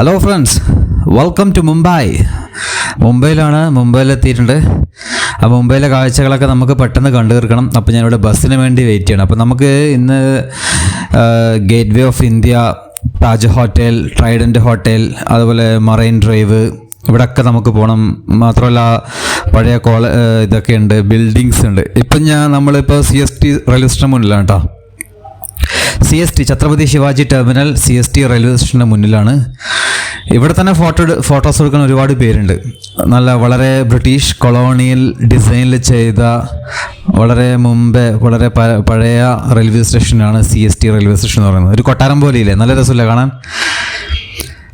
Hello friends welcome to Mumbai മുംബൈയിലാണ് മുംബൈയിലെത്തിയിട്ടുണ്ട്. ആ മുംബൈയിലെ കാഴ്ചകളൊക്കെ നമുക്ക് പെട്ടെന്ന് കണ്ടു തീർക്കണം. അപ്പോൾ ഞാനിവിടെ ബസ്സിന് വേണ്ടി വെയിറ്റ് ചെയ്യണം. അപ്പോൾ നമുക്ക് ഇന്ന് gateway of India Taj hotel Trident hotel അതുപോലെ മറൈൻ ഡ്രൈവ് ഇവിടെയൊക്കെ നമുക്ക് പോകണം മാത്രമല്ല പഴയ കോള ഇതൊക്കെ ഉണ്ട്. ബിൽഡിങ്സ് ഉണ്ട്. ഇപ്പം ഞാൻ നമ്മളിപ്പോൾ C S T railway station മുന്നിലാണ് കേട്ടോ C S T Chhatrapati Shivaji terminal C S T railway സ്റ്റേഷന്റെ മുന്നിലാണ്. ഇവിടെ തന്നെ ഫോട്ടോ ഫോട്ടോസ് എടുക്കാൻ ഒരുപാട് പേരുണ്ട്. നല്ല വളരെ ബ്രിട്ടീഷ് കൊളോണിയൽ ഡിസൈനിൽ ചെയ്ത വളരെ മുമ്പേ വളരെ പഴയ റെയിൽവേ സ്റ്റേഷനാണ് C S T railway station എന്ന് പറയുന്നത്. ഒരു കൊട്ടാരം പോലെയില്ലേ? നല്ല രസമില്ല കാണാൻ?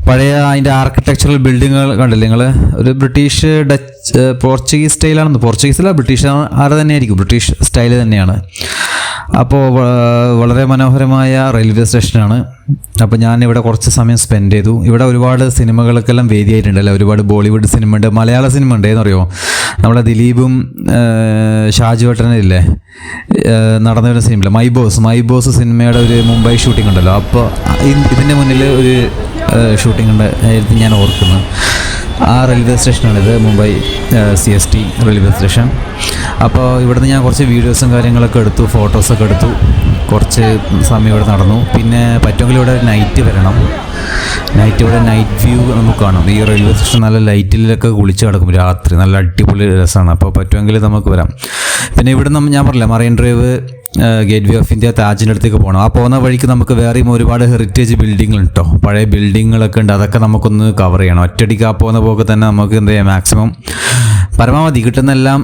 പഴയ അതിന്റെ ആർക്കിടെക്ചറൽ ബിൽഡിങ്ങുകൾ കണ്ടില്ലേ നിങ്ങൾ ഒരു ബ്രിട്ടീഷ് ഡച്ച് പോർച്ചുഗീസ് സ്റ്റൈലാണെന്ന് പോർച്ചുഗീസില ബ്രിട്ടീഷ് ആരെ തന്നെയായിരിക്കും. ബ്രിട്ടീഷ് സ്റ്റൈൽ തന്നെയാണ്. അപ്പോൾ വളരെ മനോഹരമായ റെയിൽവേ സ്റ്റേഷനാണ്. അപ്പോൾ ഞാൻ ഇവിടെ കുറച്ച് സമയം സ്പെൻഡ് ചെയ്തു. ഇവിടെ ഒരുപാട് സിനിമകൾക്കെല്ലാം വേദിയായിട്ടുണ്ടല്ലോ ഒരുപാട് ബോളിവുഡ് സിനിമ ഉണ്ട് മലയാള സിനിമ ഉണ്ട് എന്നറിയോ നമ്മുടെ ദിലീപും ഷാജു ഇല്ലേ? നടന്ന ഒരു cinema My Boss My Boss സിനിമയുടെ ഒരു മുംബൈ ഷൂട്ടിംഗ് ഉണ്ടല്ലോ. അപ്പോൾ ഇതിന്റെ മുന്നിൽ ഒരു ഷൂട്ടിംഗ് ഉണ്ടായിരുന്നു ഞാൻ ഓർക്കുന്നത്. ആ railway സ്റ്റേഷനാണിത് Mumbai C S T railway station അപ്പോൾ ഇവിടുന്ന് ഞാൻ കുറച്ച് വീഡിയോസും കാര്യങ്ങളൊക്കെ എടുത്തു ഫോട്ടോസൊക്കെ എടുത്തു. കുറച്ച് സമയം ഇവിടെ നടന്നു. പിന്നെ പറ്റുമെങ്കിൽ ഇവിടെ നൈറ്റ് വരണം. നൈറ്റ് ഇവിടെ നൈറ്റ് വ്യൂ നമുക്ക് കാണാം. ഈ റെയിൽവേ സ്റ്റേഷൻ നല്ല ലൈറ്റിലൊക്കെ കുളിച്ച് കിടക്കും രാത്രി. നല്ല അടിപൊളി രസമാണ് അപ്പോൾ പറ്റുമെങ്കിൽ നമുക്ക് വരാം. പിന്നെ ഇവിടെ ഞാൻ പറഞ്ഞില്ല marine drive gateway of India താജിന്റെ അടുത്തേക്ക് പോകണം ആ പോകുന്ന വഴിക്ക് നമുക്ക് വേറെയും ഒരുപാട് ഹെറിറ്റേജ് ബിൽഡിങ്ങൾ ഉണ്ടോ? പഴയ ബിൽഡിങ്ങുകളൊക്കെ ഉണ്ട്. അതൊക്കെ നമുക്കൊന്ന് കവർ ചെയ്യണം. ഒറ്റടിക്ക് ആ പോകുന്ന പോക്ക് തന്നെ നമുക്ക് എന്ത് ചെയ്യാം? മാക്സിമം പരമാവധി കിട്ടുന്നെല്ലാം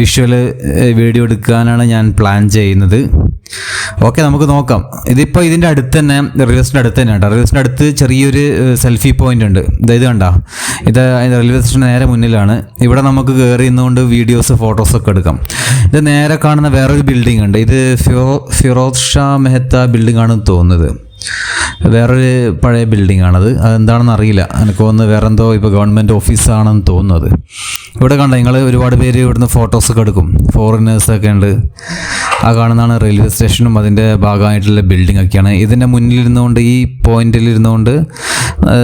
വിഷ്വൽ വീഡിയോ എടുക്കാനാണ് ഞാൻ പ്ലാൻ ചെയ്യുന്നത്. ഓക്കെ നമുക്ക് നോക്കാം. ഇതിപ്പോൾ ഇതിന്റെ അടുത്ത് തന്നെ റെയിൽവേസിന്റെ അടുത്ത് തന്നെ കേട്ടോ റെയിൽവേ അടുത്ത് ചെറിയൊരു സെൽഫി പോയിന്റ് ഉണ്ട്. ഇത് കണ്ട? ഇത് റെയിൽവേ സ്റ്റേഷൻ നേരെ മുന്നിലാണ്. ഇവിടെ നമുക്ക് കയറി നിന്നുകൊണ്ട് വീഡിയോസ് ഫോട്ടോസൊക്കെ എടുക്കാം. ഇത് നേരെ കാണുന്ന വേറൊരു ബിൽഡിംഗ് ഉണ്ട്. ഇത് ഫിറോ ഫിറോസ് ഷാ മെഹത്ത ബിൽഡിംഗ് ആണെന്ന് തോന്നുന്നത്. വേറൊരു പഴയ ബിൽഡിംഗ് ആണത് അതെന്താണെന്ന് അറിയില്ല. എനിക്ക് തോന്നുന്നു വേറെ എന്തോ ഇപ്പോൾ ഗവൺമെന്റ് ഓഫീസാണെന്ന് തോന്നുന്നത്. ഇവിടെ കണ്ട നിങ്ങൾ ഒരുപാട് പേര് ഇവിടുന്ന് ഫോട്ടോസൊക്കെ എടുക്കും. ഫോറിനേഴ്സൊക്കെ ഉണ്ട്. ആ കാണുന്നതാണ് റെയിൽവേ സ്റ്റേഷനും അതിന്റെ ഭാഗമായിട്ടുള്ള ബിൽഡിംഗ് ഒക്കെയാണ്. ഇതിന്റെ മുന്നിലിരുന്നുകൊണ്ട് ഈ പോയിന്റിൽ ഇരുന്നുകൊണ്ട്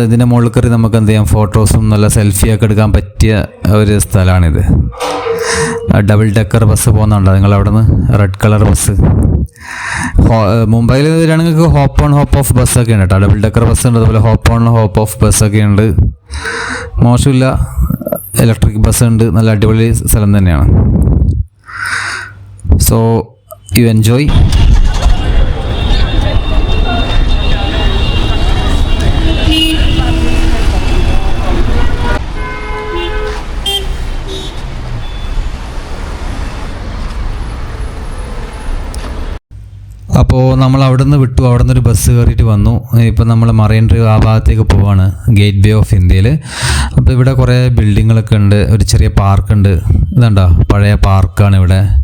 ഇതിന്റെ മുകളിൽ കയറി നമുക്ക് എന്ത് ചെയ്യാം? ഫോട്ടോസും നല്ല സെൽഫിയൊക്കെ എടുക്കാൻ പറ്റിയ ഒരു സ്ഥലമാണിത്. ഡബിൾ ഡെക്കർ ബസ് പോകുന്നുണ്ടോ നിങ്ങൾ അവിടെ നിന്ന് റെഡ് കളർ ബസ് മുംബൈയിൽ വരികയാണെങ്കിൽ hop on hop off bus ഒക്കെ ഉണ്ട് കേട്ടോ. ഡബിൾ ഡെക്കർ ബസ് ഉണ്ട് അതുപോലെ hop on hop off bus ഒക്കെ ഉണ്ട്. മോശമില്ല. ഇലക്ട്രിക് ബസ് ഉണ്ട്. നല്ല അടിപൊളി സ്ഥലം തന്നെയാണ്. സോ യു എൻജോയ് അപ്പോൾ നമ്മൾ അവിടെ നിന്ന് വിട്ടു. അവിടെ ഒരു ബസ് കയറിയിട്ട് വന്നു. ഇപ്പം നമ്മൾ മറൈൻ ഡ്രൈവ് ആ ഭാഗത്തേക്ക് പോവാണ്. ഗേറ്റ് വേ ഓഫ് ഇന്ത്യയിൽ. അപ്പോൾ ഇവിടെ കുറേ ബിൽഡിങ്ങുകളൊക്കെ ഉണ്ട്. ഒരു ചെറിയ പാർക്കുണ്ട്. ഇതുണ്ടോ? പഴയ പാർക്കാണ് ഇവിടെ.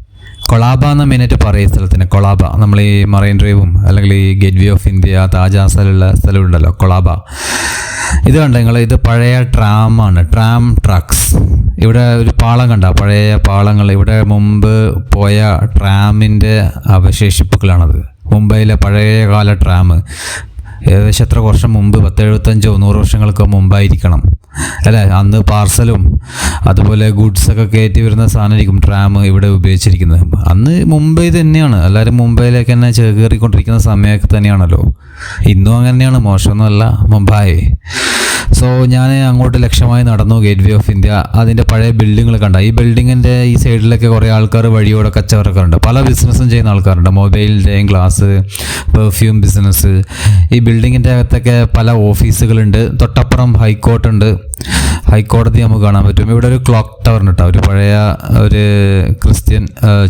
കൊളാബ എന്ന മെയിനായിട്ട് പറയുന്ന സ്ഥലത്തിന് കൊളാബ. നമ്മൾ ഈ മറൈൻ ഡ്രൈവും അല്ലെങ്കിൽ ഈ gateway of India Taj ആ സ്ഥലമുള്ള സ്ഥലമുണ്ടല്ലോ കൊളാബ. ഇത് കണ്ട നിങ്ങൾ ഇത് പഴയ ആണ് ട്രാം ട്രക്സ് ഇവിടെ ഒരു പാളം കണ്ട? പഴയ പാളങ്ങൾ. ഇവിടെ മുമ്പ് പോയ ട്രാമിന്റെ അവശേഷിപ്പുകളാണത്. മുംബൈയിലെ പഴയ കാല ട്രാം ഏകദേശം എത്ര വർഷം മുമ്പ്? പത്ത് എഴുപത്തഞ്ചോ നൂറ് വർഷങ്ങൾക്ക് മുമ്പായിരിക്കണം. അല്ലേ? അന്ന് പാർസലും അതുപോലെ ഗുഡ്സൊക്കെ കയറ്റി വരുന്ന സാധനമായിരിക്കും ട്രാം ഇവിടെ ഉപയോഗിച്ചിരിക്കുന്നത്. അന്ന് മുംബൈ തന്നെയാണ്. എല്ലാവരും മുംബൈയിലേക്ക് തന്നെ ചേക്കേറിക്കൊണ്ടിരിക്കുന്ന സമയമൊക്കെ തന്നെയാണല്ലോ. ഇന്നും അങ്ങനെയാണ്. മോശമൊന്നുമല്ല. മുംബൈ സോ ഞാൻ അങ്ങോട്ട് ലക്ഷ്യമായി നടന്നു ഗേറ്റ് വേ ഓഫ് ഇന്ത്യ അതിന്റെ പഴയ ബിൽഡിങ്ങൾ കണ്ട. ഈ ബിൽഡിങ്ങിന്റെ ഈ സൈഡിലൊക്കെ കുറേ ആൾക്കാർ വഴിയോടെ കച്ചവടക്കാരുണ്ട്. പല ബിസിനസ്സും ചെയ്യുന്ന ആൾക്കാരുണ്ട്. മൊബൈലിന്റെയും ഗ്ലാസ് പെർഫ്യൂം ബിസിനസ് ഈ ബിൽഡിങ്ങിന്റെ അകത്തൊക്കെ പല ഓഫീസുകളുണ്ട് തൊട്ടപ്പുറം ഹൈക്കോർട്ട് ഉണ്ട്. ഹൈക്കോടതി നമുക്ക് കാണാൻ പറ്റും. ഇവിടെ ഒരു ക്ലോക്ക് ടവർ ഉണ്ട് കേട്ടോ ഒരു പഴയ ഒരു ക്രിസ്ത്യൻ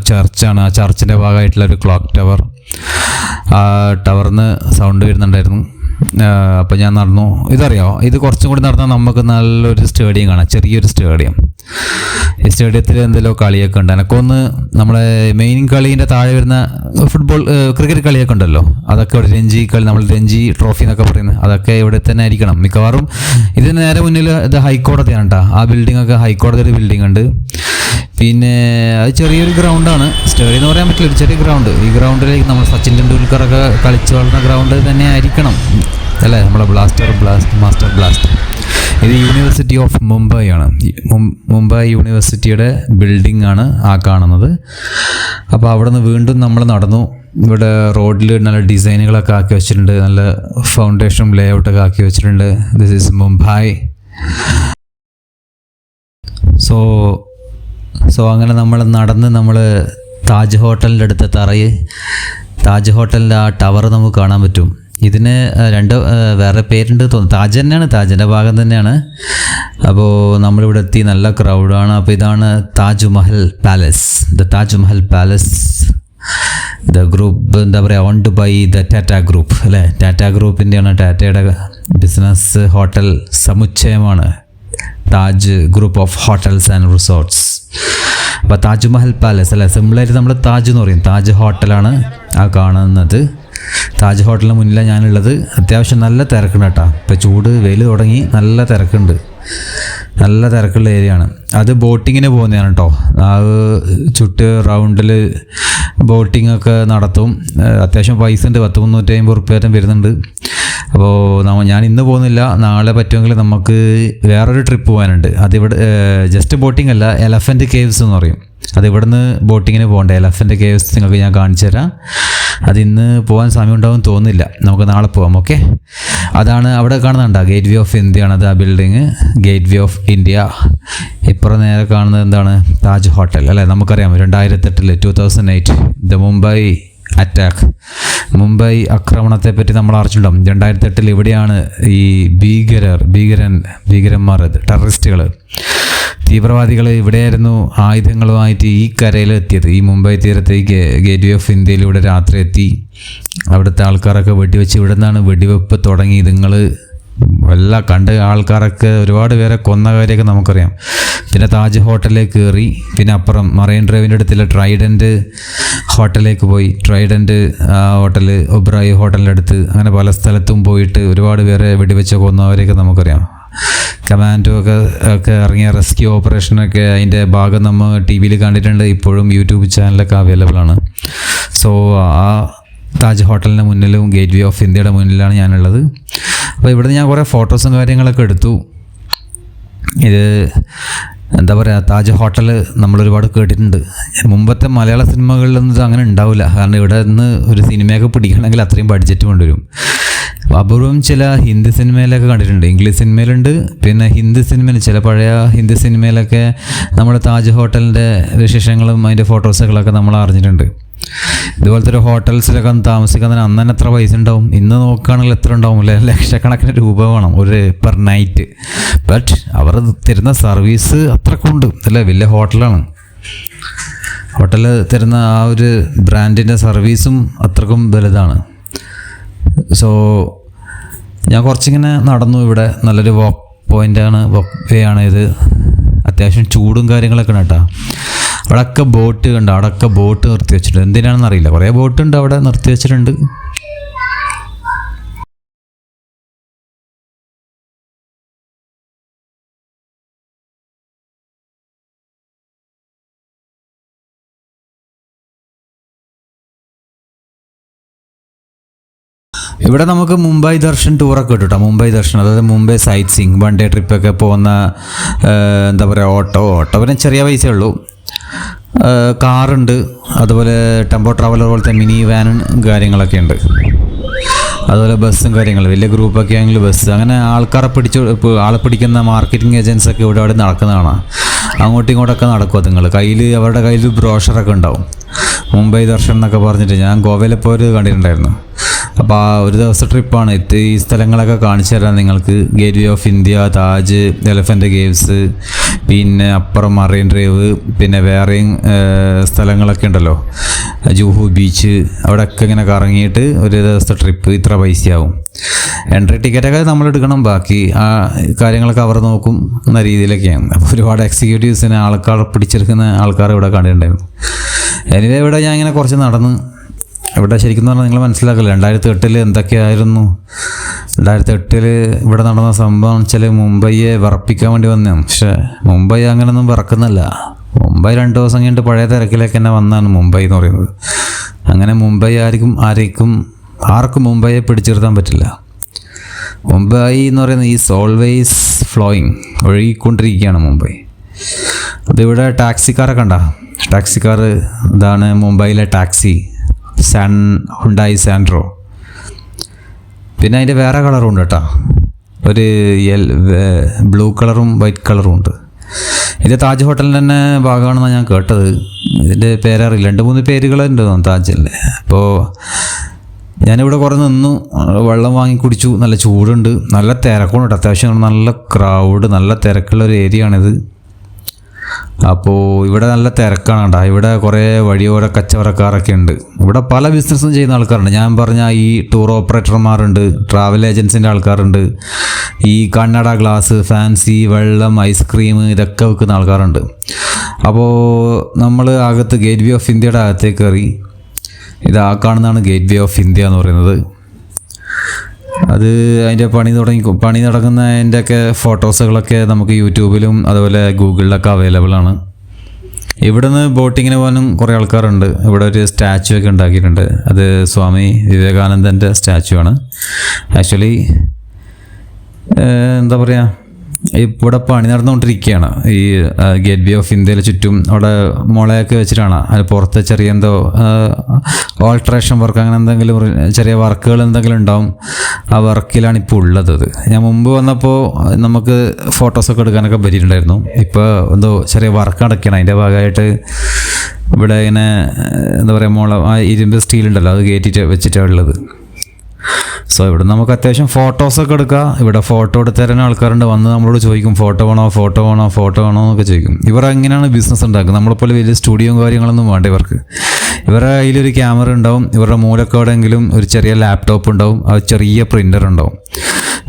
ചർച്ചാണ് ആ ചർച്ചിന്റെ ഭാഗമായിട്ടുള്ള ഒരു ക്ലോക്ക് ടവർ ആ ടവറിന് സൗണ്ട് വരുന്നുണ്ടായിരുന്നു. അപ്പോൾ ഞാൻ നടന്നു. ഇതറിയാമോ ഇത് കുറച്ചും കൂടി നടന്നാൽ നമുക്ക് നല്ലൊരു സ്റ്റേഡിയം കാണാം. ചെറിയൊരു സ്റ്റേഡിയം ഈ സ്റ്റേഡിയത്തിൽ എന്തെല്ലോ കളിയൊക്കെ ഉണ്ട്. എനക്കൊന്ന് നമ്മളെ മെയിൻ കളീന്റെ താഴെ വരുന്ന ഫുട്ബോൾ ക്രിക്കറ്റ് കളിയൊക്കെ ഉണ്ടല്ലോ. അതൊക്കെ ഇവിടെ രഞ്ജി കളി നമ്മൾ രഞ്ജി ട്രോഫി എന്നൊക്കെ പറയുന്നത് അതൊക്കെ ഇവിടെ തന്നെ ആയിരിക്കണം. മിക്കവാറും ഇതിന് നേരെ മുന്നിൽ ഇത് ഹൈക്കോടതിയാണ് കേട്ടോ ആ ബിൽഡിംഗ് ഒക്കെ ഹൈക്കോടതിയുടെ ബിൽഡിംഗ് ഉണ്ട്. പിന്നെ അത് ചെറിയൊരു ഗ്രൗണ്ടാണ്. സ്റ്റേഡിയം എന്ന് പറയാൻ പറ്റില്ല ഒരു ചെറിയ ഗ്രൗണ്ട്. ഈ ഗ്രൗണ്ടിലേക്ക് നമ്മൾ സച്ചിൻ ടെണ്ടുൽക്കറൊക്കെ കളിച്ചു വളർന്ന ഗ്രൗണ്ട് തന്നെ ആയിരിക്കണം. അല്ലേ? നമ്മളെ ബ്ലാസ്റ്റർ ബ്ലാസ്റ്റ് മാസ്റ്റർ ബ്ലാസ്റ്റർ ഇത് യൂണിവേഴ്സിറ്റി ഓഫ് മുംബൈ ആണ്. മുംബൈ യൂണിവേഴ്സിറ്റിയുടെ ബിൽഡിംഗ് ആണ് ആ കാണുന്നത്. അപ്പോൾ അവിടെ നിന്ന് വീണ്ടും നമ്മൾ നടന്നു. ഇവിടെ റോഡിൽ നല്ല ഡിസൈനുകളൊക്കെ ആക്കി വെച്ചിട്ടുണ്ട്. നല്ല ഫൗണ്ടേഷനും ലേ ഔട്ടൊക്കെ ആക്കി വെച്ചിട്ടുണ്ട്. This is Mumbai so so അങ്ങനെ നമ്മൾ നടന്ന് നമ്മൾ താജ് ഹോട്ടലിന്റെ അടുത്ത് തറയിൽ താജ് ഹോട്ടലിന്റെ ആ ടവർ നമുക്ക് കാണാൻ പറ്റും. ഇതിന് രണ്ട് വേറെ പേരുണ്ട് തോന്നുന്നു. താജ് തന്നെയാണ് താജിന്റെ ഭാഗം തന്നെയാണ്. അപ്പോൾ നമ്മളിവിടെ എത്തി നല്ല ക്രൗഡാണ് അപ്പോൾ ഇതാണ് Taj Mahal palace the Taj Mahal palace the group എന്താ പറയുക owned by the Tata group അല്ലേ? ടാറ്റ ഗ്രൂപ്പിന്റെയാണ് ടാറ്റയുടെ business hotel സമുച്ചയമാണ്. Taj group of hotels and resorts. അപ്പോൾ താജ്മഹൽ പാലസ് അല്ലേ? സിമ്പിളായിട്ട് നമ്മൾ താജ് എന്ന് പറയും. താജ് ഹോട്ടലാണ് ആ കാണുന്നത്. താജ് ഹോട്ടലിന് മുന്നിലാണ് ഞാനുള്ളത്. അത്യാവശ്യം നല്ല തിരക്കുണ്ട് കേട്ടോ. ഇപ്പോൾ ചൂട് വെയിൽ തുടങ്ങി നല്ല തിരക്കുണ്ട്. നല്ല തിരക്കുള്ള ഏരിയ ആണ്. അത് ബോട്ടിങ്ങിന് പോകുന്നതാണ് കേട്ടോ ആ ചുറ്റ് റൗണ്ടിൽ ബോട്ടിംഗ് ഒക്കെ നടത്തും അത്യാവശ്യം പൈസ ഉണ്ട്. പത്ത് മുന്നൂറ്റി അമ്പത് റുപ്യ വരുന്നുണ്ട്. അപ്പോൾ ഞാൻ ഇന്ന് പോകുന്നില്ല. നാളെ പറ്റുമെങ്കിൽ നമുക്ക് വേറൊരു ട്രിപ്പ് പോകാനുണ്ട്. അതിവിടെ ജസ്റ്റ് ബോട്ടിംഗ് അല്ല എലഫന്റ് കേവ്സ് എന്ന് പറയും. അത് ഇവിടുന്ന് ബോട്ടിങ്ങിന് പോകണ്ടേ? എലഫന്റ് കേവ്സ് നിങ്ങൾക്ക് ഞാൻ കാണിച്ചു തരാം. അത് ഇന്ന് പോകാൻ സമയം ഉണ്ടാവും തോന്നുന്നില്ല. നമുക്ക് നാളെ പോകാം ഓക്കെ അതാണ് അവിടെ കാണുന്നുണ്ടോ ഗേറ്റ് വേ ഓഫ് ഇന്ത്യയാണ് അത് ആ building gateway of India ഇപ്പുറം നേരെ കാണുന്നത് എന്താണ്? താജ് ഹോട്ടൽ അല്ലേ? നമുക്കറിയാം രണ്ടായിരത്തെട്ടിൽ two thousand eight the Mumbai attack Mumbai ആക്രമണത്തെ പറ്റി നമ്മൾ അറിഞ്ഞിട്ടുണ്ടാകും രണ്ടായിരത്തി എട്ടിൽ ഇവിടെയാണ് ഈ ഭീകരർ ഭീകരൻ ഭീകരന്മാർ ടെററിസ്റ്റുകൾ തീവ്രവാദികൾ ഇവിടെയായിരുന്നു ആയുധങ്ങളുമായിട്ട് ഈ കരയിൽ എത്തിയത്. ഈ മുംബൈ തീരത്തേക്ക് ഗേറ്റ് വേ ഓഫ് ഇന്ത്യയിലൂടെ രാത്രി എത്തി. അവിടുത്തെ ആൾക്കാരൊക്കെ വെടിവെച്ച് ഇവിടെ നിന്നാണ് വെടിവെപ്പ് തുടങ്ങി നിങ്ങൾ എല്ലാ കണ്ട ആൾക്കാരൊക്കെ ഒരുപാട് പേരെ കൊന്ന കാര്യമൊക്കെ നമുക്കറിയാം. പിന്നെ താജ് ഹോട്ടലിലേക്ക് കയറി പിന്നെ അപ്പുറം മറൈൻ ഡ്രൈവിന്റെ അടുത്തുള്ള ട്രൈഡന്റ് ഹോട്ടലിലേക്ക് പോയി. ട്രൈഡന്റ് ഹോട്ടൽ ഒബ്രായി ഹോട്ടലിന്റെ അടുത്ത് അങ്ങനെ പല സ്ഥലത്തും പോയിട്ട് ഒരുപാട് പേരെ വെടിവെച്ച് കൊന്നവരെയൊക്കെ നമുക്കറിയാം. കമാൻഡോ ഒക്കെ ഒക്കെ ഇറങ്ങിയ റെസ്ക്യൂ ഓപ്പറേഷനൊക്കെ അതിന്റെ ഭാഗം നമ്മൾ ടി വിയിൽ കണ്ടിട്ടുണ്ട്. ഇപ്പോഴും യൂട്യൂബ് ചാനലൊക്കെ അവൈലബിൾ ആണ്. സോ ആ താജ് ഹോട്ടലിന്റെ മുന്നിലും ഗേറ്റ് വേ ഓഫ് ഇന്ത്യയുടെ മുന്നിലാണ് ഞാനുള്ളത്. അപ്പോൾ ഇവിടുന്ന് ഞാൻ കുറേ ഫോട്ടോസും കാര്യങ്ങളൊക്കെ എടുത്തു. ഇത് എന്താ പറയുക താജ് ഹോട്ടൽ നമ്മൾ ഒരുപാട് കേട്ടിട്ടുണ്ട്. മുമ്പത്തെ മലയാള സിനിമകളിലൊന്നും ഇത് അങ്ങനെ ഉണ്ടാവില്ല. കാരണം ഇവിടെ നിന്ന് ഒരു സിനിമയൊക്കെ പിടിക്കണമെങ്കിൽ അത്രയും ബഡ്ജറ്റ് കൊണ്ടുവരും. അപൂർവം ചില ഹിന്ദി സിനിമയിലൊക്കെ കണ്ടിട്ടുണ്ട്. ഇംഗ്ലീഷ് സിനിമയിലുണ്ട്. പിന്നെ ഹിന്ദി സിനിമയിൽ ചില പഴയ ഹിന്ദി സിനിമയിലൊക്കെ നമ്മുടെ താജ് ഹോട്ടലിന്റെ വിശേഷങ്ങളും അതിന്റെ ഫോട്ടോസുകളൊക്കെ നമ്മൾ അറിഞ്ഞിട്ടുണ്ട്. ഇതുപോലത്തെ ഒരു ഹോട്ടൽസിലൊക്കെ താമസിക്കുന്നതിന് അന്ന് തന്നെ എത്ര പൈസ ഉണ്ടാവും? ഇന്ന് നോക്കുകയാണെങ്കിൽ എത്ര ഉണ്ടാവും? അല്ലെ? ലക്ഷക്കണക്കിന് രൂപ വേണം ഒരു പെർ നൈറ്റ്. ബട്ട് അവർ തരുന്ന സർവീസ് അത്രക്കുണ്ട്. അല്ലേ? വലിയ ഹോട്ടലാണ്. ഹോട്ടൽ തരുന്ന ആ ഒരു ബ്രാൻഡിന്റെ സർവീസും അത്രക്കും വലുതാണ്. സോ ഞാൻ കുറച്ചിങ്ങനെ നടന്നു ഇവിടെ. നല്ലൊരു വോക്ക് പോയിന്റാണ് വോക്ക് വേ ആണ് ഇത് അത്യാവശ്യം ചൂടും കാര്യങ്ങളൊക്കെ കേട്ടോ. അവിടെയൊക്കെ ബോട്ട് കണ്ട്? അവിടെയൊക്കെ ബോട്ട് നിർത്തി വെച്ചിട്ടുണ്ട്. എന്തിനാണെന്ന് അറിയില്ല. കുറേ ബോട്ട് ഉണ്ട് അവിടെ നിർത്തി വെച്ചിട്ടുണ്ട്. ഇവിടെ നമുക്ക് മുംബൈ ദർശൻ ടൂറൊക്കെ കിട്ടും കേട്ടോ മുംബൈ ദർശൻ അതായത് Mumbai sightseeing one day ട്രിപ്പൊക്കെ പോകുന്ന എന്താ പറയുക ഓട്ടോ. ഓട്ടോ പിന്നെ ചെറിയ പൈസയേ ഉള്ളൂ. ആ, കാറുണ്ട്. അതുപോലെ ടെമ്പോ ട്രാവലർ പോലത്തെ മിനി വാനും കാര്യങ്ങളൊക്കെ ഉണ്ട്. അതുപോലെ ബസ്സും കാര്യങ്ങൾ വലിയ ഗ്രൂപ്പൊക്കെ ആണെങ്കിൽ ബസ് അങ്ങനെ ആൾക്കാരെ പിടിച്ചു ആളെ പിടിക്കുന്ന മാർക്കറ്റിംഗ് ഏജൻസ് ഒക്കെ ഇവിടെ അവിടെ നടക്കുന്നതാണ്. അങ്ങോട്ടും ഇങ്ങോട്ടൊക്കെ നടക്കുക നിങ്ങൾ കയ്യിൽ അവരുടെ കയ്യിൽ ബ്രോഷറൊക്കെ ഉണ്ടാവും. മുംബൈ ദർശൻ എന്നൊക്കെ പറഞ്ഞിട്ട് ഞാൻ ഗോവയിലെ പോയത് കണ്ടിട്ടുണ്ടായിരുന്നു. അപ്പോൾ ആ ഒരു ദിവസം ട്രിപ്പാണ്. ഇത് ഈ സ്ഥലങ്ങളൊക്കെ കാണിച്ചു തരാം നിങ്ങൾക്ക്. Gateway of India Taj elephant caves പിന്നെ അപ്പുറം മറൈൻ ഡ്രൈവ് പിന്നെ വേറെയും സ്ഥലങ്ങളൊക്കെ ഉണ്ടല്ലോ. ജൂഹു ബീച്ച് അവിടെയൊക്കെ ഇങ്ങനെ കറങ്ങിയിട്ട് ഒരു ദിവസത്തെ ട്രിപ്പ് ഇത്ര പൈസയാവും. എൻട്രി ടിക്കറ്റൊക്കെ നമ്മൾ എടുക്കണം. ബാക്കി ആ കാര്യങ്ങളൊക്കെ അവർ നോക്കും എന്ന രീതിയിലൊക്കെയാണ്. അപ്പോൾ ഒരുപാട് എക്സിക്യൂട്ടീവ്സിനെ ആൾക്കാർ പിടിച്ചെടുക്കുന്ന ആൾക്കാർ ഇവിടെ കണ്ടിട്ടുണ്ടായിരുന്നു. എനിവേ ഇവിടെ ഞാൻ ഇങ്ങനെ കുറച്ച് നടന്ന് ഇവിടെ ശരിക്കും പറഞ്ഞാൽ നിങ്ങൾ മനസ്സിലാക്കില്ല? രണ്ടായിരത്തി എട്ടിൽ എന്തൊക്കെയായിരുന്നു? രണ്ടായിരത്തി എട്ടിൽ ഇവിടെ നടന്ന സംഭവം വെച്ചാൽ മുംബൈയെ വിറപ്പിക്കാൻ വേണ്ടി വന്നതാണ് പക്ഷേ മുംബൈ അങ്ങനെയൊന്നും വിറക്കുന്നല്ല. മുംബൈ രണ്ട് ദിവസം കഴിഞ്ഞിട്ട് പഴയ തിരക്കിലേക്ക് തന്നെ വന്നാണ് മുംബൈ എന്ന് പറയുന്നത്. അങ്ങനെ മുംബൈ ആർക്കും ആരേക്കും ആർക്കും മുംബൈയെ പിടിച്ചിരുത്താൻ പറ്റില്ല. മുംബൈ എന്ന് പറയുന്നത് ഈസ് ഓൾവേസ് ഫ്ലോയിങ് ഒഴുകിക്കൊണ്ടിരിക്കുകയാണ് മുംബൈ. അതിവിടെ ടാക്സിക്കാരൊക്കെ ഉണ്ടാ? ടാക്സിക്കാർ ഇതാണ് മുംബൈയിലെ ടാക്സി. സാൻ ഹുണ്ടായി സാൻഡ്രോ പിന്നെ അതിന്റെ വേറെ കളറും ഉണ്ട് കേട്ടോ. ഒരു യെൽ ബ്ലൂ കളറും വൈറ്റ് കളറും ഉണ്ട്. ഇത് താജ് ഹോട്ടലിന്റെ തന്നെ ഭാഗമാണെന്നാണ് ഞാൻ കേട്ടത്. ഇതിന്റെ പേരറിയില്ല. രണ്ട് മൂന്ന് പേരുകളുണ്ട് താജിന്റെ. അപ്പോൾ ഞാനിവിടെ കുറേ നിന്നു. വെള്ളം വാങ്ങി കുടിച്ചു. നല്ല ചൂടുണ്ട്. നല്ല തിരക്കുണ്ട് അത്യാവശ്യം നല്ല ക്രൗഡ് നല്ല തിരക്കുള്ള ഒരു ഏരിയ ആണിത്. അപ്പോൾ ഇവിടെ നല്ല തിരക്കാണ് കേട്ടോ. ഇവിടെ കുറേ വഴിയോര കച്ചവടക്കാരൊക്കെ ഉണ്ട്. ഇവിടെ പല ബിസിനസ്സും ചെയ്യുന്ന ആൾക്കാരുണ്ട്. ഞാൻ പറഞ്ഞ ഈ ടൂർ ഓപ്പറേറ്റർമാരുണ്ട് ട്രാവൽ ഏജൻസിന്റെ ആൾക്കാരുണ്ട് ഈ കണ്ണട ഗ്ലാസ് ഫാൻസി വെള്ളം ഐസ്ക്രീം ഇതൊക്കെ വെക്കുന്ന ആൾക്കാരുണ്ട്. അപ്പോൾ നമ്മൾ അകത്ത് ഗേറ്റ് വേ ഓഫ് ഇന്ത്യയുടെ അകത്തേക്ക് കയറി ഇത് ആ കാണുന്നതാണ് ഗേറ്റ് വേ ഓഫ് ഇന്ത്യ എന്ന് പറയുന്നത്. അത് അതിന്റെ പണി തുടങ്ങി പണി നടക്കുന്ന അതിന്റെയൊക്കെ ഫോട്ടോസുകളൊക്കെ നമുക്ക് യൂട്യൂബിലും അതുപോലെ ഗൂഗിളിലൊക്കെ അവൈലബിൾ ആണ്. ഇവിടെ നിന്ന് ബോട്ടിങ്ങിന് പോകാനും കുറേ ആൾക്കാരുണ്ട്. ഇവിടെ ഒരു സ്റ്റാച്ചു ഒക്കെ ഉണ്ടാക്കിയിട്ടുണ്ട്. അത് സ്വാമി വിവേകാനന്ദന്റെ സ്റ്റാച്ചു ആണ്. ആക്ച്വലി എന്താ പറയുക ഇവിടെ പണി നടന്നുകൊണ്ടിരിക്കുകയാണ് ഈ ഗേറ്റ് വേ ഓഫ് ഇന്ത്യയിലെ ചുറ്റും അവിടെ മുളയൊക്കെ വെച്ചിട്ടാണ്. അത് പുറത്ത് ചെറിയ എന്തോ ഓൾട്രേഷൻ വർക്ക് അങ്ങനെ എന്തെങ്കിലും ചെറിയ വർക്കുകൾ എന്തെങ്കിലും ഉണ്ടാവും. ആ വർക്കിലാണ് ഇപ്പോൾ ഉള്ളത് ഞാൻ മുമ്പ് വന്നപ്പോൾ നമുക്ക് ഫോട്ടോസൊക്കെ എടുക്കാനൊക്കെ പറ്റിയിട്ടുണ്ടായിരുന്നു. ഇപ്പോൾ എന്തോ ചെറിയ വർക്ക് നടക്കുകയാണ് അതിന്റെ ഭാഗമായിട്ട് ഇവിടെ ഇങ്ങനെ എന്താ പറയുക മുള ആ ഇരുമ്പ് സ്റ്റീൽ ഉണ്ടല്ലോ അത് കയറ്റിയിട്ട് വെച്ചിട്ടാണ് ഉള്ളത്. സോ ഇവിടെ നമുക്ക് അത്യാവശ്യം ഫോട്ടോസൊക്കെ എടുക്കാം. ഇവിടെ ഫോട്ടോ എടുത്ത് തരുന്ന ആൾക്കാരുണ്ട്. വന്ന് നമ്മളോട് ചോദിക്കും ഫോട്ടോ വേണോ? ഫോട്ടോ വേണോ? ഫോട്ടോ വേണോ? എന്നൊക്കെ ചോദിക്കും. ഇവർ എങ്ങനെയാണ് ബിസിനസ് ഉണ്ടാക്കുന്നത്? നമ്മളെപ്പോലെ വലിയ സ്റ്റുഡിയോ കാര്യങ്ങളൊന്നും വേണ്ട ഇവർക്ക്. ഇവരുടെ കയ്യിലൊരു ക്യാമറ ഉണ്ടാവും. ഇവരുടെ മൂലക്കോടെങ്കിലും ഒരു ചെറിയ ലാപ്ടോപ്പ് ഉണ്ടാവും. അത് ചെറിയ പ്രിന്റർ ഉണ്ടാവും.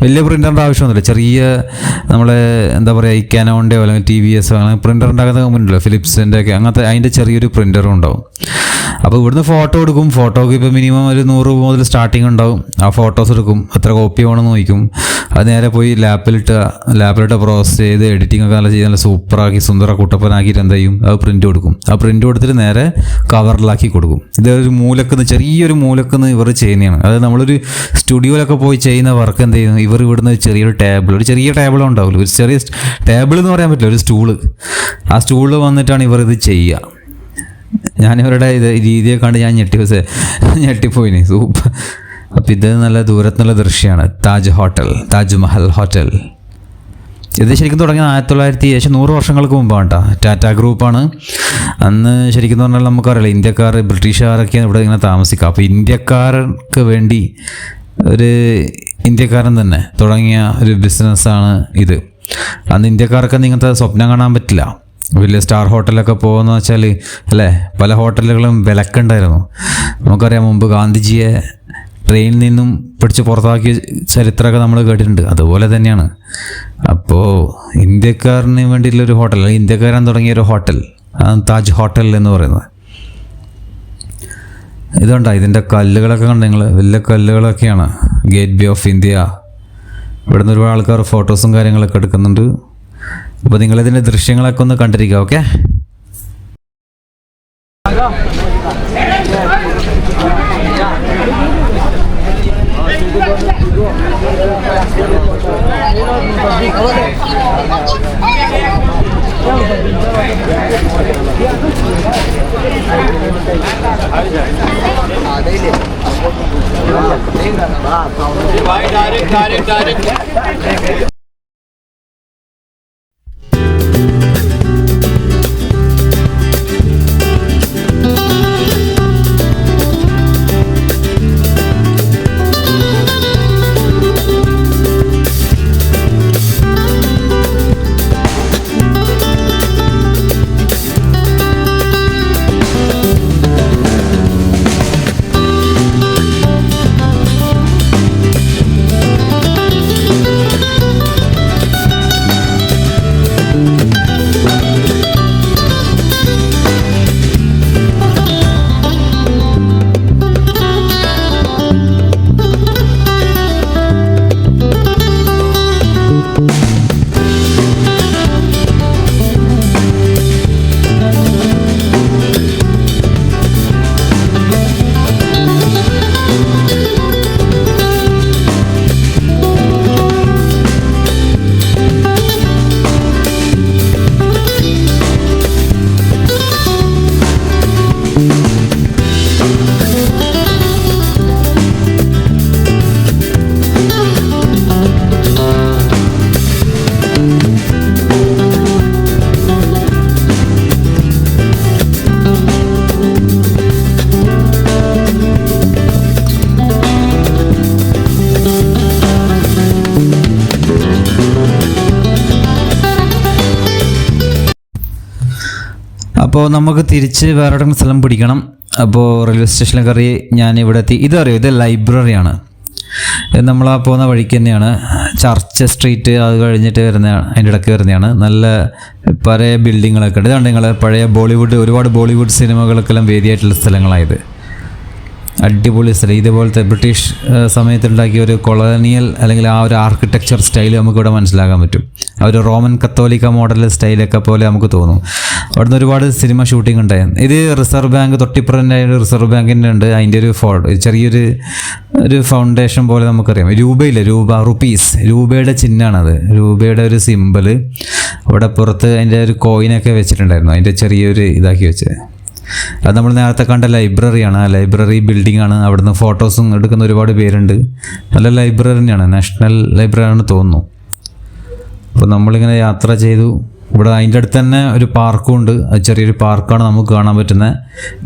വലിയ പ്രിന്ററിന്റെ ആവശ്യമൊന്നുമില്ല. ചെറിയ നമ്മൾ എന്താ പറയുക ഈ കാനോന്റെയോ അല്ലെങ്കിൽ ടി വി എസോ അങ്ങനെ പ്രിന്റർ ഉണ്ടാക്കുന്ന കമ്പനി ഉണ്ടല്ലോ. ഫിലിപ്സിന്റെ ഒക്കെ അങ്ങനത്തെ അതിന്റെ ചെറിയൊരു പ്രിന്ററും ഉണ്ടാവും. അപ്പോൾ ഇവിടുന്ന് ഫോട്ടോ എടുക്കും. ഫോട്ടോക്ക് ഇപ്പോൾ മിനിമം ഒരു നൂറ് രൂപ മുതൽ സ്റ്റാർട്ടിങ് ഉണ്ടാവും. ആ ഫോട്ടോസ് എടുക്കും. എത്ര കോപ്പി വേണമെന്ന് നോക്കും. അത് നേരെ പോയി ലാപ്പിലിട്ട് ലാപ്പിലിട്ട് പ്രോസസ്സ് ചെയ്ത് എഡിറ്റിംഗ് ഒക്കെ നല്ല ചെയ്ത് നല്ല സൂപ്പറാക്കി സുന്ദര കുട്ടപ്പനാക്കിയിട്ട് എന്ത് ചെയ്യും? അത് പ്രിന്റ് കൊടുക്കും. ആ പ്രിന്റ് കൊടുത്തിട്ട് നേരെ കവറിലാക്കി കൊടുക്കും. ഇതൊരു മൂലക്കുന്ന് ചെറിയൊരു മൂലക്കുന്ന് ഇവർ ചെയ്യുന്നതാണ്. അതായത് നമ്മളൊരു സ്റ്റുഡിയോയിലൊക്കെ പോയി ചെയ്യുന്ന വർക്ക് എന്ത് ചെയ്യുന്നു? ഇവർ ഇവിടുന്ന് ചെറിയൊരു ടേബിൾ ഒരു ചെറിയ ടേബിളും ഉണ്ടാവില്ല. ഒരു ചെറിയ ടേബിൾ എന്ന് പറയാൻ പറ്റില്ല ഒരു സ്റ്റൂൾ ആ സ്റ്റൂളിൽ വന്നിട്ടാണ് ഇവർ ഇത് ചെയ്യുക. ഞാനിവരുടെ ഇത് രീതിയെ കണ്ട് ഞാൻ ഞെട്ടി ഞെട്ടിപ്പോയിന്. സൂപ്പർ. അപ്പം ഇത് നല്ല ദൂരത്തുനിന്നുള്ള ദൃശ്യമാണ് താജ് ഹോട്ടൽ താജ്മഹൽ ഹോട്ടൽ. ഇത് ശരിക്കും തുടങ്ങിയത് ആയിരത്തി തൊള്ളായിരത്തി ഏകദേശം നൂറ് വർഷങ്ങൾക്ക് മുമ്പാണ് കേട്ടോ ടാറ്റ ഗ്രൂപ്പാണ്. അന്ന് ശരിക്കും പറഞ്ഞാൽ നമുക്കറിയില്ല ഇന്ത്യക്കാർ ബ്രിട്ടീഷുകാരൊക്കെ ഇവിടെ ഇങ്ങനെ താമസിക്കുക അപ്പോൾ ഇന്ത്യക്കാർക്ക് വേണ്ടി ഒരു ഇന്ത്യക്കാരൻ തന്നെ തുടങ്ങിയ ഒരു ബിസിനസ്സാണ് ഇത്. അന്ന് ഇന്ത്യക്കാർക്ക് ഇങ്ങനത്തെ സ്വപ്നം കാണാൻ പറ്റില്ല. വലിയ സ്റ്റാർ ഹോട്ടലൊക്കെ പോകുന്ന വെച്ചാൽ അല്ലേ? പല ഹോട്ടലുകളും വിലക്കുണ്ടായിരുന്നു. നമുക്കറിയാം മുമ്പ് ഗാന്ധിജിയെ ട്രെയിനിൽ നിന്നും പിടിച്ച് പുറത്താക്കിയ ചരിത്രമൊക്കെ നമ്മൾ കേട്ടിട്ടുണ്ട്. അതുപോലെ തന്നെയാണ്. അപ്പോൾ ഇന്ത്യക്കാരന് വേണ്ടിയിട്ടുള്ളൊരു ഹോട്ടൽ അല്ലെങ്കിൽ ഇന്ത്യക്കാരൻ തുടങ്ങിയ ഒരു ഹോട്ടൽ അതാണ് താജ് ഹോട്ടൽ എന്ന് പറയുന്നത്. ഇതുണ്ടോ? ഇതിന്റെ കല്ലുകളൊക്കെ കണ്ട് നിങ്ങൾ വലിയ കല്ലുകളൊക്കെയാണ്. Gateway of India. ഇവിടുന്ന് ഒരുപാട് ആൾക്കാർ ഫോട്ടോസും കാര്യങ്ങളൊക്കെ എടുക്കുന്നുണ്ട്. അപ്പോൾ നിങ്ങളിതിൻ്റെ ദൃശ്യങ്ങളൊക്കെ ഒന്ന് കണ്ടിരിക്കുക ഓക്കെ भाई डायरेक्ट डायरेक्ट डायरेक्ट അപ്പോൾ നമുക്ക് തിരിച്ച് വേറെ എവിടെയെങ്കിലും സ്ഥലം പിടിക്കണം. അപ്പോൾ റെയിൽവേ സ്റ്റേഷനിൽ കയറി ഞാൻ ഇവിടെ എത്തി ഇതറിയോ ഇത് ലൈബ്രറിയാണ് നമ്മൾ ആ പോകുന്ന വഴിക്ക് തന്നെയാണ്. ചർച്ച് സ്ട്രീറ്റ് അത് കഴിഞ്ഞിട്ട് വരുന്നതാണ് അതിന്റെ ഇടയ്ക്ക് വരുന്നതാണ്. നല്ല പഴയ ബിൽഡിങ്ങുകളൊക്കെ ഉണ്ട്. ഇതാണ് നിങ്ങൾ പഴയ ബോളിവുഡ് ഒരുപാട് ബോളിവുഡ് സിനിമകൾക്കെല്ലാം വേദിയായിട്ടുള്ള സ്ഥലങ്ങളായത്. അടിപൊളി സ്ഥലം. ഇതേപോലത്തെ ബ്രിട്ടീഷ് സമയത്തുണ്ടാക്കിയ ഒരു കൊളോണിയൽ അല്ലെങ്കിൽ ആ ഒരു ആർക്കിടെക്ചർ സ്റ്റൈൽ നമുക്കിവിടെ മനസ്സിലാക്കാൻ പറ്റും. ആ ഒരു റോമൻ കത്തോലിക്ക മോഡൽ സ്റ്റൈലൊക്കെ പോലെ നമുക്ക് തോന്നും. അവിടുന്ന് ഒരുപാട് സിനിമ ഷൂട്ടിംഗ് ഉണ്ടായിരുന്നു ഇത് റിസർവ് ബാങ്ക് തൊട്ടിപ്പുറന്റെ ഒരു റിസർവ് ബാങ്കിന്റെ ഉണ്ട്. അതിന്റെ ഒരു ഫോ ചെറിയൊരു ഒരു ഫൗണ്ടേഷൻ പോലെ നമുക്കറിയാം. രൂപയില്ല രൂപ റുപ്പീസ് രൂപയുടെ ചിഹ്നമാണത്. രൂപയുടെ ഒരു സിമ്പിൾ അവിടെ പുറത്ത് അതിന്റെ ഒരു കോയിനൊക്കെ വെച്ചിട്ടുണ്ടായിരുന്നു. അതിന്റെ ചെറിയൊരു ഇതാക്കി വെച്ചത്. അത് നമ്മൾ നേരത്തെ കണ്ട ലൈബ്രറിയാണ് ആ ലൈബ്രറി ബിൽഡിംഗ് ആണ്. അവിടുന്ന് ഫോട്ടോസും എടുക്കുന്ന ഒരുപാട് പേരുണ്ട്. നല്ല ലൈബ്രറി തന്നെയാണ്. നാഷണൽ ലൈബ്രറി ആണെന്ന് തോന്നുന്നു. അപ്പോൾ നമ്മളിങ്ങനെ യാത്ര ചെയ്തു. ഇവിടെ അതിന്റെ അടുത്ത് തന്നെ ഒരു പാർക്കും ഉണ്ട്. ചെറിയൊരു പാർക്കാണ് നമുക്ക് കാണാൻ പറ്റുന്നത്.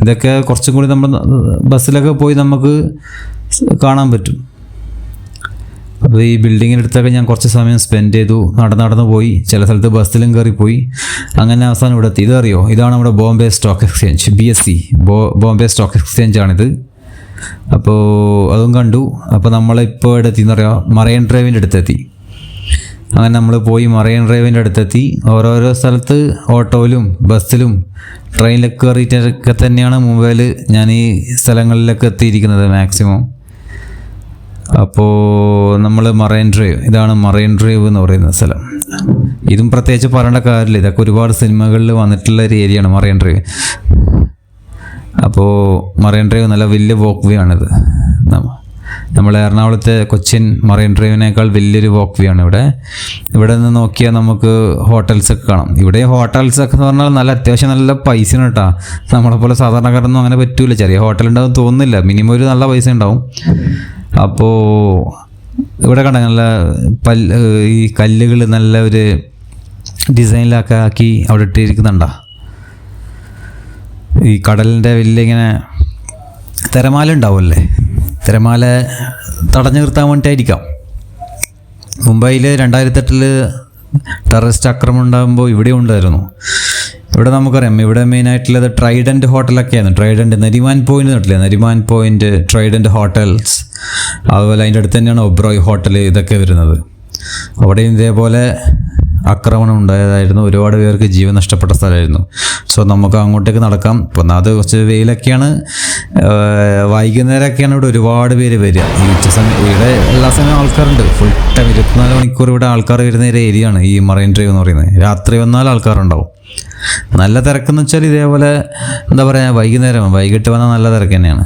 ഇതൊക്കെ കുറച്ചും കൂടി നമ്മൾ ബസ്സിലൊക്കെ പോയി നമുക്ക് കാണാൻ പറ്റും. അപ്പോൾ ഈ ബിൽഡിങ്ങിനടുത്തൊക്കെ ഞാൻ കുറച്ച് സമയം സ്പെൻഡ് ചെയ്തു. നടന്ന് നടന്ന് പോയി. ചില സ്ഥലത്ത് ബസ്സിലും കയറി പോയി അങ്ങനെ അവസാനം ഇവിടെ എത്തി. ഇതറിയോ? ഇതാണ് നമ്മുടെ Bombay stock exchange B S C Bombay stock exchange ആണിത്. അപ്പോൾ അതും കണ്ടു. അപ്പോൾ നമ്മളിപ്പോൾ ഇവിടെ എത്തി. എന്ന് പറയുക? മറൈൻ ഡ്രൈവിന്റെ അടുത്തെത്തി. അങ്ങനെ നമ്മൾ പോയി മറൈൻ ഡ്രൈവിന്റെ അടുത്തെത്തി. ഓരോരോ സ്ഥലത്ത് ഓട്ടോയിലും ബസ്സിലും ട്രെയിനിലൊക്കെ കയറിയിട്ടൊക്കെ തന്നെയാണ് മുംബൈയിൽ ഞാൻ ഈ സ്ഥലങ്ങളിലൊക്കെ എത്തിയിരിക്കുന്നത് മാക്സിമം അപ്പോൾ നമ്മൾ മറൈൻ ഡ്രൈവ് ഇതാണ് മറൈൻ ഡ്രൈവ് എന്ന് പറയുന്ന സ്ഥലം. ഇതും പ്രത്യേകിച്ച് പറയേണ്ട കാര്യമില്ല. ഇതൊക്കെ ഒരുപാട് സിനിമകളിൽ വന്നിട്ടുള്ള ഒരു ഏരിയയാണ് മറൈൻ ഡ്രൈവ്. അപ്പോൾ മറൈൻ ഡ്രൈവ് നല്ല വലിയ വോക്ക് വേ ആണിത് നമ്മളെ എറണാകുളത്തെ കൊച്ചിൻ മറൈൻ ഡ്രൈവിനേക്കാൾ വലിയൊരു വോക്ക് വേ ആണ് ഇവിടെ. ഇവിടെ നിന്ന് നോക്കിയാൽ നമുക്ക് ഹോട്ടൽസൊക്കെ കാണാം. ഇവിടെ ഹോട്ടൽസൊക്കെ എന്ന് പറഞ്ഞാൽ നല്ല അത്യാവശ്യം നല്ല പൈസ കേട്ടോ. നമ്മളെപ്പോലെ സാധാരണക്കാരൊന്നും അങ്ങനെ പറ്റൂല. ചെറിയ ഹോട്ടൽ ഉണ്ടാവും തോന്നുന്നില്ല. മിനിമം ഒരു നല്ല പൈസ ഉണ്ടാവും. അപ്പോൾ ഇവിടെ കണ്ട നല്ല പല്ല് ഈ കല്ലുകൾ നല്ല ഒരു ഡിസൈനിലൊക്കെ ആക്കി അവിടെ ഇട്ടിരിക്കുന്നുണ്ടോ? ഈ കടലിന്റെ വലിയ ഇങ്ങനെ തിരമാല ഉണ്ടാവുമല്ലേ? തിരമാല തടഞ്ഞു നിർത്താൻ വേണ്ടിയിട്ടായിരിക്കാം. മുംബൈയിൽ രണ്ടായിരത്തെട്ടിൽ ടെററിസ്റ്റ് ആക്രമണം ഉണ്ടാകുമ്പോൾ ഇവിടെ ഉണ്ടായിരുന്നു. ഇവിടെ നമുക്കറിയാം ഇവിടെ മെയിനായിട്ടുള്ളത് ട്രൈഡന്റ് ഹോട്ടലൊക്കെയാണ് ട്രൈഡന്റ് നരിമാൻ പോയിന്റ് നട്ടില്ലേ നരിമാൻ പോയിന്റ് ട്രൈഡന്റ് ഹോട്ടൽസ് അതുപോലെ അതിന്റെ അടുത്ത് തന്നെയാണ് ഒബ്രോയ് ഹോട്ടൽ ഇതൊക്കെ വരുന്നത്. അവിടെയും ഇതേപോലെ ആക്രമണം ഉണ്ടായതായിരുന്നു. ഒരുപാട് പേർക്ക് ജീവൻ നഷ്ടപ്പെട്ട സ്ഥലമായിരുന്നു. സോ നമുക്ക് അങ്ങോട്ടേക്ക് നടക്കാം. ഒന്നാമത് കുറച്ച് വെയിലൊക്കെയാണ്. വൈകുന്നേരമൊക്കെയാണ് ഇവിടെ ഒരുപാട് പേര് വരിക. ഈ ഉച്ച സമയം ഇവിടെ എല്ലാ സമയവും ആൾക്കാരുണ്ട്. ഫുൾ ടൈം ഇരുപത്തിനാല് മണിക്കൂർ ഇവിടെ ആൾക്കാർ വരുന്ന ഒരു ഏരിയയാണ് ഈ മറൈൻ ഡ്രൈവ് എന്ന് പറയുന്നത്. രാത്രി വന്നാൽ ആൾക്കാരുണ്ടാവും. നല്ല തിരക്കെന്ന് വെച്ചാൽ ഇതേപോലെ എന്താ പറയുക വൈകുന്നേരം വൈകിട്ട് വന്നാൽ നല്ല തിരക്ക് തന്നെയാണ്.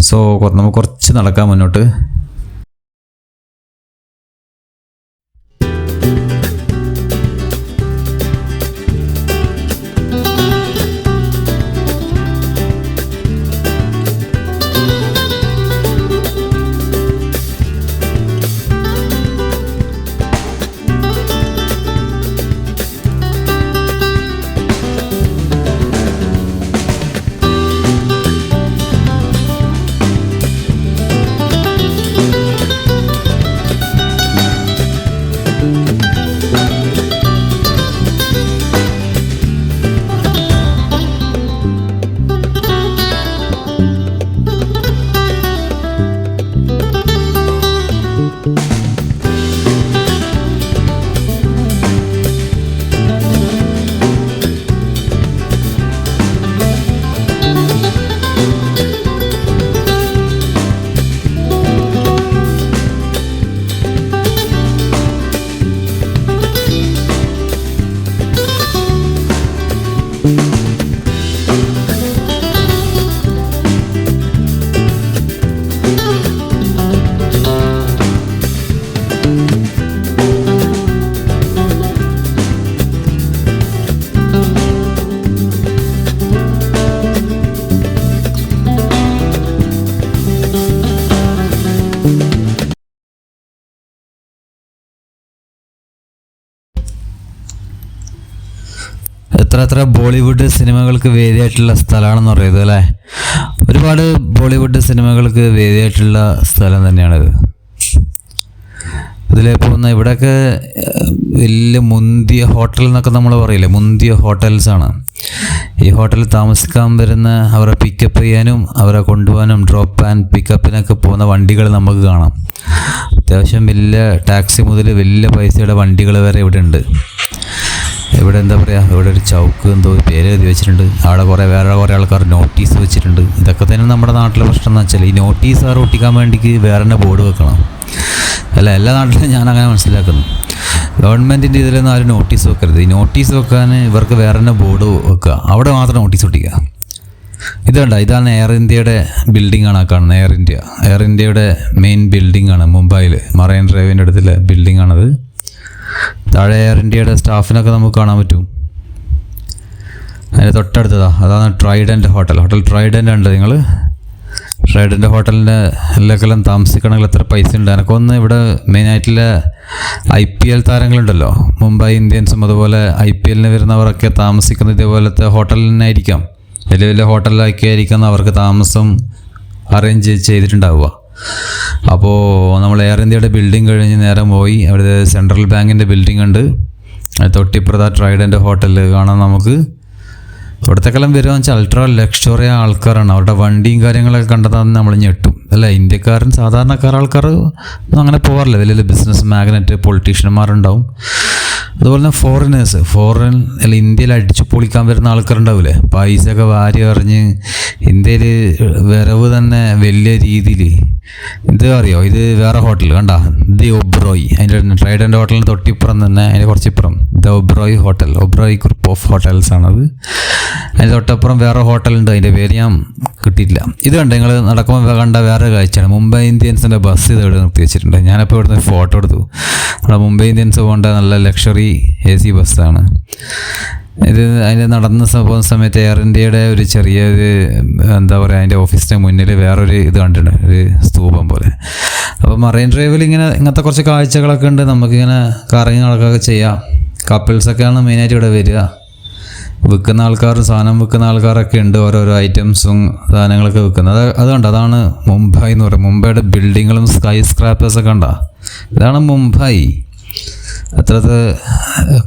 സോ നമുക്ക് കുറച്ച് നടക്കാം മുന്നോട്ട് എത്ര എത്ര ബോളിവുഡ് സിനിമകൾക്ക് വേദിയായിട്ടുള്ള സ്ഥലമാണെന്ന് പറയുന്നത് അല്ലേ? ഒരുപാട് ബോളിവുഡ് സിനിമകൾക്ക് വേദിയായിട്ടുള്ള സ്ഥലം തന്നെയാണിത്. ഇതിലെ പോകുന്ന ഇവിടെയൊക്കെ വലിയ മുന്തിയ ഹോട്ടൽ എന്നൊക്കെ നമ്മൾ പറയില്ലേ? മുന്തിയ ഹോട്ടൽസാണ് ഈ ഹോട്ടലിൽ താമസിക്കാൻ വരുന്ന അവരെ പിക്കപ്പ് ചെയ്യാനും അവരെ കൊണ്ടുപോകാനും ഡ്രോപ്പ് ആൻഡ് പിക്കപ്പിനൊക്കെ പോകുന്ന വണ്ടികൾ നമുക്ക് കാണാം. അത്യാവശ്യം വലിയ ടാക്സി മുതൽ വലിയ പൈസയുടെ വണ്ടികൾ വരെ ഇവിടെ ഉണ്ട് ഇവിടെ എന്താ പറയുക ഇവിടെ ഒരു ചൗക്ക് എന്തോ പേര് എഴുതി വെച്ചിട്ടുണ്ട്. അവിടെ കുറേ വേറെ കുറേ ആൾക്കാർ നോട്ടീസ് വെച്ചിട്ടുണ്ട്. ഇതൊക്കെ തന്നെ നമ്മുടെ നാട്ടിലെ പ്രശ്നം എന്ന് വെച്ചാൽ ഈ നോട്ടീസ് ആർ ഒട്ടിക്കാൻ വേണ്ടിക്ക് വേറെ തന്നെ ബോർഡ് വെക്കണം. അല്ല എല്ലാ നാട്ടിലും ഞാൻ അങ്ങനെ മനസ്സിലാക്കുന്നു. ഗവൺമെന്റിന്റെ ഇതിലൊന്നും ആരും നോട്ടീസ് വെക്കരുത്. ഈ നോട്ടീസ് വെക്കാൻ ഇവർക്ക് വേറെ തന്നെ ബോർഡ് വെക്കുക. അവിടെ മാത്രം നോട്ടീസ് ഒട്ടിക്കുക. ഇതുണ്ട ഇതാണ് എയർ ഇന്ത്യയുടെ ബിൽഡിംഗ് ആണ് കാണുന്നത്. എയർ ഇന്ത്യ എയർ ഇന്ത്യയുടെ മെയിൻ ബിൽഡിംഗ് ആണ്. മുംബൈയിൽ മറൈൻ ഡ്രൈവിന്റെ അടുത്തുള്ള ബിൽഡിംഗ് ആണത്. താഴെ എയർ ഇന്ത്യയുടെ സ്റ്റാഫിനൊക്കെ നമുക്ക് കാണാൻ പറ്റും. അതിന്റെ തൊട്ടടുത്തതാ. അതാണ് ട്രൈഡന്റ് ഹോട്ടൽ ഹോട്ടൽ ട്രൈഡന്റ് ഉണ്ട് നിങ്ങൾ ട്രൈഡന്റ് ഹോട്ടലിന്റെ എല്ലാക്കെല്ലാം താമസിക്കണമെങ്കിൽ എത്ര പൈസ ഉണ്ട്? എനക്കൊന്ന് ഇവിടെ മെയിനായിട്ടുള്ള ഐ പി എൽ താരങ്ങളുണ്ടല്ലോ. മുംബൈ ഇന്ത്യൻസും അതുപോലെ ഐ പി എല്ലിന് വരുന്നവരൊക്കെ താമസിക്കുന്ന ഇതേപോലത്തെ ഹോട്ടലിൽ തന്നെ ആയിരിക്കാം. വലിയ വലിയ ഹോട്ടലിലൊക്കെ ആയിരിക്കും അവർക്ക് താമസം അറേഞ്ച് ചെയ്തിട്ടുണ്ടാവുക. അപ്പോൾ നമ്മൾ എയർ ഇന്ത്യയുടെ ബിൽഡിംഗ് കഴിഞ്ഞ് നേരം പോയി. അവിടെ സെൻട്രൽ ബാങ്കിന്റെ ബിൽഡിംഗ് ഉണ്ട്. തൊട്ടിപ്രത ട്രൈഡന്റ് ഹോട്ടൽ കാണാൻ നമുക്ക്. ഇവിടത്തേക്കെല്ലാം വരുവാന്ന് വെച്ചാൽ അൾട്രാ ലക്ഷറി ആൾക്കാരാണ്. അവരുടെ വണ്ടിയും കാര്യങ്ങളൊക്കെ കണ്ടതാന്ന് നമ്മൾ ഞെട്ടും. അല്ല ഇന്ത്യക്കാരൻ സാധാരണക്കാർ ആൾക്കാർ അങ്ങനെ പോകാറില്ല വലിയ വലിയ ബിസിനസ് മാഗ്നറ്റ് പൊളിറ്റീഷ്യന്മാരുണ്ടാവും അതുപോലെ തന്നെ ഫോറിനേഴ്സ് ഫോറിൻ അല്ല ഇന്ത്യയിൽ അടിച്ചു പൊളിക്കാൻ വരുന്ന ആൾക്കാരുണ്ടാവില്ലേ? പൈസയൊക്കെ വാരി എറിഞ്ഞ് ഇന്ത്യയിൽ വരവ് തന്നെ വലിയ രീതിയിൽ. ഇത് അറിയോ? ഇത് വേറെ ഹോട്ടൽ കണ്ട? ദി ഒബ്രോയ്. അതിന്റെ ട്രൈഡന്റ് ഹോട്ടലിന് തൊട്ടിപ്പുറം തന്നെ അതിന്റെ കുറച്ചിപ്പുറം. The Oberoi hotel. Oberoi group of hotels ആണത് അതിന്റെ തൊട്ടപ്പുറം വേറെ ഹോട്ടലുണ്ട് അതിന്റെ പേര് ഞാൻ കിട്ടിയില്ല ഇത് കണ്ട് നിങ്ങൾ നടക്കുമ്പോൾ കണ്ട വേറെ കാഴ്ചയാണ്. മുംബൈ ഇന്ത്യൻസിന്റെ ബസ് ഇത് ഇവിടെ നിർത്തി വെച്ചിട്ടുണ്ട്. ഞാനപ്പോൾ ഇവിടുന്ന് ഫോട്ടോ എടുത്തു. നമ്മുടെ മുംബൈ ഇന്ത്യൻസ് പോകേണ്ട നല്ല ലക്ഷറി എ സി ബസ്സാണ് ഇത് അതിന്റെ നടന്ന സംഭവം സമയത്ത് എയർ ഇന്ത്യയുടെ ഒരു ചെറിയ ഒരു എന്താ പറയുക അതിന്റെ ഓഫീസിന്റെ മുന്നിൽ വേറൊരു ഇത് കണ്ടിട്ടുണ്ട് ഒരു സ്തൂപം പോലെ. അപ്പോൾ മറൈൻ ഡ്രൈവിൽ ഇങ്ങനെ ഇങ്ങനത്തെ കുറച്ച് കാഴ്ചകളൊക്കെ ഉണ്ട്. നമുക്കിങ്ങനെ കറങ്ങി നടക്കുകയൊക്കെ ചെയ്യാം. കപ്പിൾസൊക്കെയാണ് മെയിനായിട്ട് ഇവിടെ വരിക. വിൽക്കുന്ന ആൾക്കാരും സാധനം വിൽക്കുന്ന ആൾക്കാരൊക്കെ ഉണ്ട് ഓരോരോ ഐറ്റംസും സാധനങ്ങളൊക്കെ വിൽക്കുന്നത്. അത് അതുകൊണ്ട് അതാണ് മുംബൈ എന്ന് പറയുന്നത്. മുംബൈയുടെ ബിൽഡിങ്ങുകളും സ്കൈ സ്ക്രാപ്പേഴ്സൊക്കെ ഉണ്ടാ ഇതാണ് മുംബൈ. അത്രത്തെ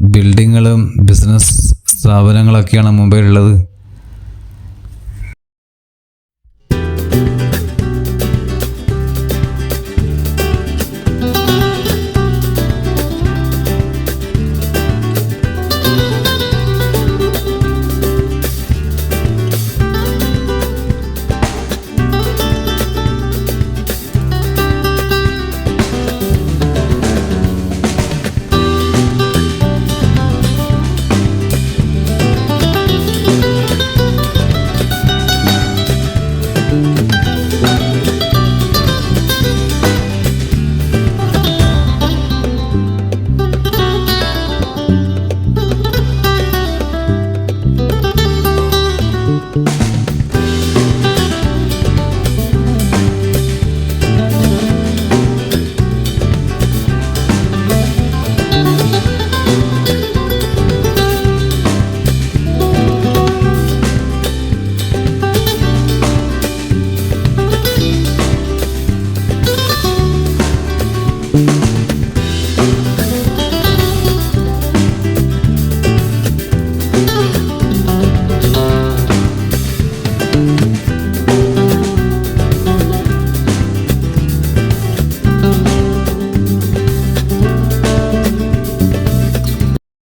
ബിൽഡിങ്ങുകളും ബിസിനസ് സ്ഥാപനങ്ങളൊക്കെയാണ് മുംബൈയിലുള്ളത്.